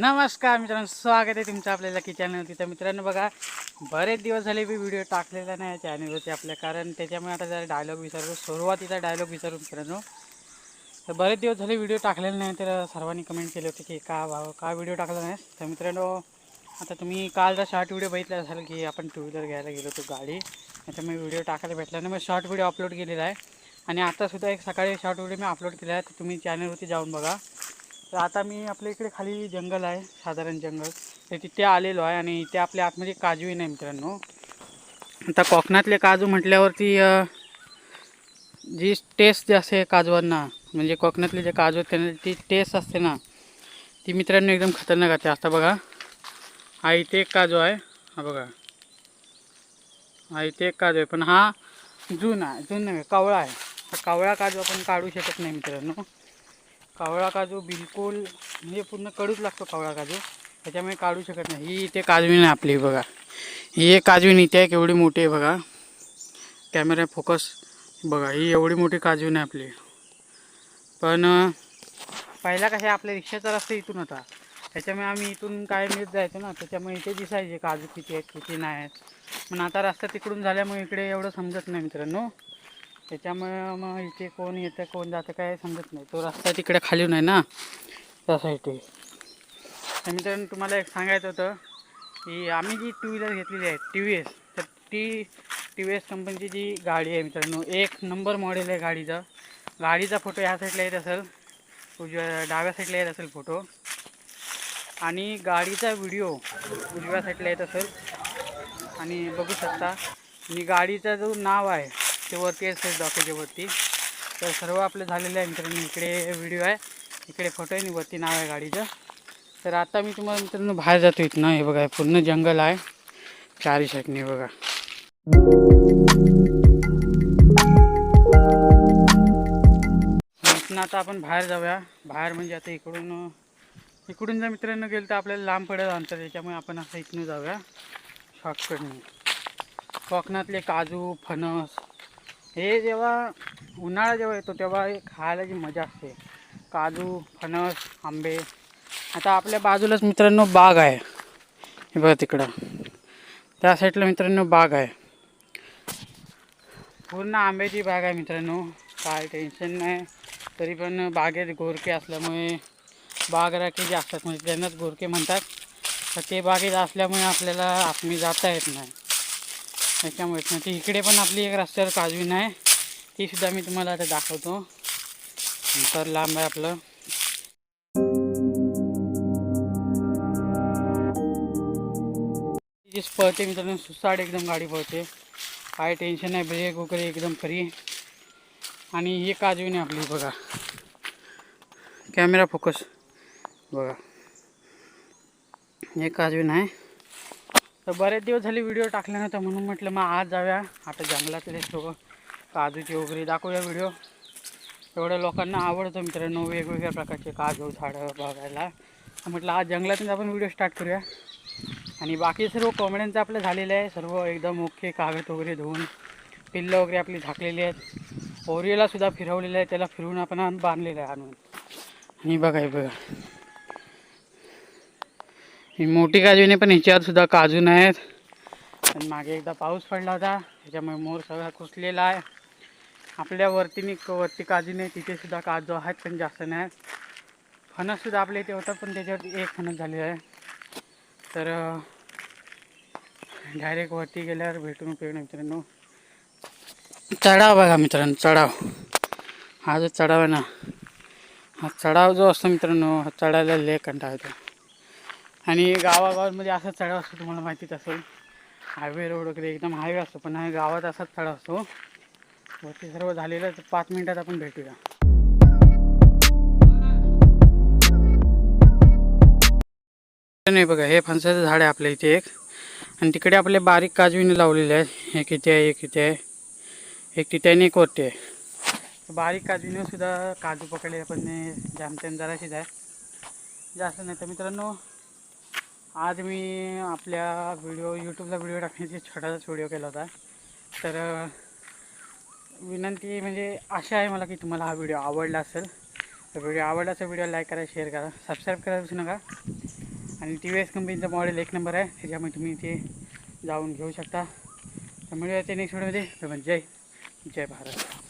नमस्कार मित्रांनो स्वागत आहे तुमचं आपल्याला की चॅनलवरती तर मित्रांनो बघा बरेच दिवस झाले मी व्हिडिओ टाकलेला नाही चॅनलवरती आपल्या कारण त्याच्यामुळे आता जरा डायलॉग विचारतो सुरुवातीचा डायलॉग विचारू मित्रांनो. तर बरेच दिवस झाले व्हिडिओ टाकलेला नाही तर सर्वांनी कमेंट केले होते की का भाव का व्हिडिओ टाकला नाही. तर मित्रांनो आता तुम्ही कालचा शॉर्ट व्हिडिओ बघितला असाल की आपण टू व्हीलर घ्यायला गेलो होतो गाडी. त्याच्यामुळे व्हिडिओ टाकायला भेटला नाही मग शॉर्ट व्हिडिओ अपलोड केलेला आहे. आणि आतासुद्धा एक सकाळी शॉर्ट व्हिडिओ मी अपलोड केला आहे तर तुम्ही चॅनलवरती जाऊन बघा. तर आता मी आपल्या इकडे खाली जंगल आहे साधारण जंगल. तर तिथे आलेलो आहे आणि इथे आपल्या आतमध्ये काजूही नाही मित्रांनो. आता कोकणातले काजू म्हटल्यावरती जी टेस्ट जी असते काजवांना म्हणजे कोकणातले जे काजू आहेत त्यांना ती टेस्ट असते ना ती मित्रांनो एकदम खतरनाक असते. आता बघा हा इथे एक काजू आहे. हा बघा. हा इथे एक काजू आहे पण हा जून आहे जून नाही कावळा आहे. हा कावळा काजू आपण काढू शकत नाही मित्रांनो. कावळा काजू बिलकुल म्हणजे पूर्ण कडूच लागतो कावळा काजू. त्याच्यामुळे काढू शकत नाही. ही इथे काजवीन आहे आपली बघा. ही एक काजवीन इथे आहे केवढी मोठी आहे बघा. Camera focus. बघा ही एवढी मोठी काजवीन आहे आपली. पण पहिला कसं आपल्या रिक्षाचा रस्ता इथून होता. त्याच्यामुळे आम्ही इथून काय मिळत जायचो ना त्याच्यामुळे इथे दिसायचे काजू किती आहेत किती नाही आहेत. पण आता रस्ता तिकडून झाल्यामुळे इकडे एवढं समजत नाही मित्रांनो. त्याच्यामुळे मग इथे कोण येतं कोण जातं काय समजत नाही. तो रस्ता तिकडे खाली नाही ना? त्यासाठी. तर मित्रांनो तुम्हाला एक सांगायचं होतं की आम्ही जी टू व्हीलर घेतलेली आहे टी व्ही एस तर ती टी व्ही एस कंपनीची जी गाडी आहे मित्रांनो एक नंबर मॉडेल आहे गाडीचा. गाडीचा फोटो ह्या साईडला येत असेल उजव्या डाव्या साईडला येत असेल फोटो आणि गाडीचा व्हिडिओ उजव्या साईडला येत असेल. आणि बघू शकता आणि गाडीचा जो नाव आहे ते वरती आहेत डॉक्याच्या वरती. तर सर्व आपलं झालेलं आहे मित्रांनो. इकडे व्हिडिओ आहे. इकडे फोटो आहे आणि वरती नाव आहे गाडीचं. तर आता मी तुम्हाला मित्रांनो बाहेर जातो इथनं. हे बघा पूर्ण जंगल आहे. चारी शकणे बघा. इथनं आता आपण बाहेर जाऊया. बाहेर म्हणजे आता इकडून इकडून जर मित्रांनो गेलं तर आपल्याला लांब पडेल अंतर त्याच्यामुळे आपण असं इथनं जाऊया. शॉर्टकटने कोकणातले काजू फणस हे जेव्हा उन्हाळा जेव्हा येतो तेव्हा हे खायला जी मजा असते. काजू फणस आंबे. आता आपल्या बाजूलाच मित्रांनो बाग आहे. हे बघा तिकडं. त्या साईडला मित्रांनो बाग आहे. पूर्ण आंब्याची बाग आहे मित्रांनो. काय टेन्शन नाही. तरी पण बागेत गोरके असल्यामुळे बागराखे जे असतात म्हणजे त्यांनाच गोरके म्हणतात तर ते बागेत असल्यामुळे आपल्याला आतमी जाता येत नाही. त्याच्यामुळे ना ती इकडे पण आपली एक रस्त्यावर काजवीन आहे ती सुद्धा मी तुम्हाला आता दाखवतो. तर लांब आहे आपलं. जी पळते मित्रांनो सुसाट एकदम गाडी पळते. काय टेन्शन नाही ब्रेक वगैरे एकदम फ्री आणि ही काजवीन आहे आपली बघा. कॅमेरा फोकस बघा. हे काजवीन आहे तर बरेच दिवस झाले व्हिडिओ टाकले नव्हता म्हणून म्हटलं मग आज जाऊया. आता जंगलातले सर्व काजूचे वगैरे दाखवूया व्हिडिओ एवढ्या लोकांना आवडतं मित्रांनो वेगवेगळ्या प्रकारचे काजू झाडं बघायला. म्हटलं आज जंगलातून आपण व्हिडिओ स्टार्ट करूया. आणि बाकी सर्व कोंबड्यांचं आपलं झालेलं आहे सर्व एकदम ओके कागद वगैरे धुवून पिल्लं वगैरे आपली झाकलेली आहेत. ओरियलासुद्धा फिरवलेलं आहे. त्याला फिरवून आपण बांधलेलं आहे आणून. आणि बघा बघा. ही मोठी काजूने पण ह्याच्यावर सुद्धा काजू नाहीत. आणि मागे एकदा पाऊस पडला होता त्याच्यामुळे मोर सगळा कुसलेला आहे. आपल्या वरतीने वरती काजू नाही तिथे सुद्धा काजू आहेत पण जास्त नाही फणस सुद्धा आपल्या इथे होतात पण त्याच्यावर एक फणस झालेला आहे. तर डायरेक्ट वरती गेल्यावर भेटून उपयोग मित्रांनो. चढाव बघा मित्रांनो चढाव. हा जो चढाव आहे ना हा चढाव जो असतो मित्रांनो हा चढायला लय कंटाळतो आणि गावागावांमध्ये असाच चढाव असतो तुम्हाला माहितीच असेल. हायवे रोड वगैरे एकदम हायवे असतो पण हा गावात असाच चढाव असतो. वरती सर्व झालेलं तर पाच मिनिटात आपण भेटूया. नाही बघा हे फणसाचं झाड आहे आपल्या इथे एक. आणि तिकडे आपले बारीक काजवीने लावलेले आहेत. एक इथे आहे एक इथे आहे. एक तिथे आणि एक वरती आहे. बारीक काजवीने सुद्धा काजू पकडले पण जामतेन जराशीच आहे. जास्त नाही तर मित्रांनो आज मी आपल्या व्हिडिओ यूट्यूबला व्हिडिओ टाकण्याची छोटासाच व्हिडिओ केला होता. तर विनंती म्हणजे आशा आहे मला की तुम्हाला हा व्हिडिओ आवडला असेल. तर व्हिडिओ आवडला असेल व्हिडिओ लाईक करा शेअर करा सबस्क्राईब करा विसरू नका. आणि टी व्ही एस कंपनीचं मॉडेल एक नंबर आहे त्याच्यामुळे तुम्ही ते जाऊन घेऊ शकता. तर मिळूया ते नेक्स्ट व्हिडिओमध्ये जय जय भारत.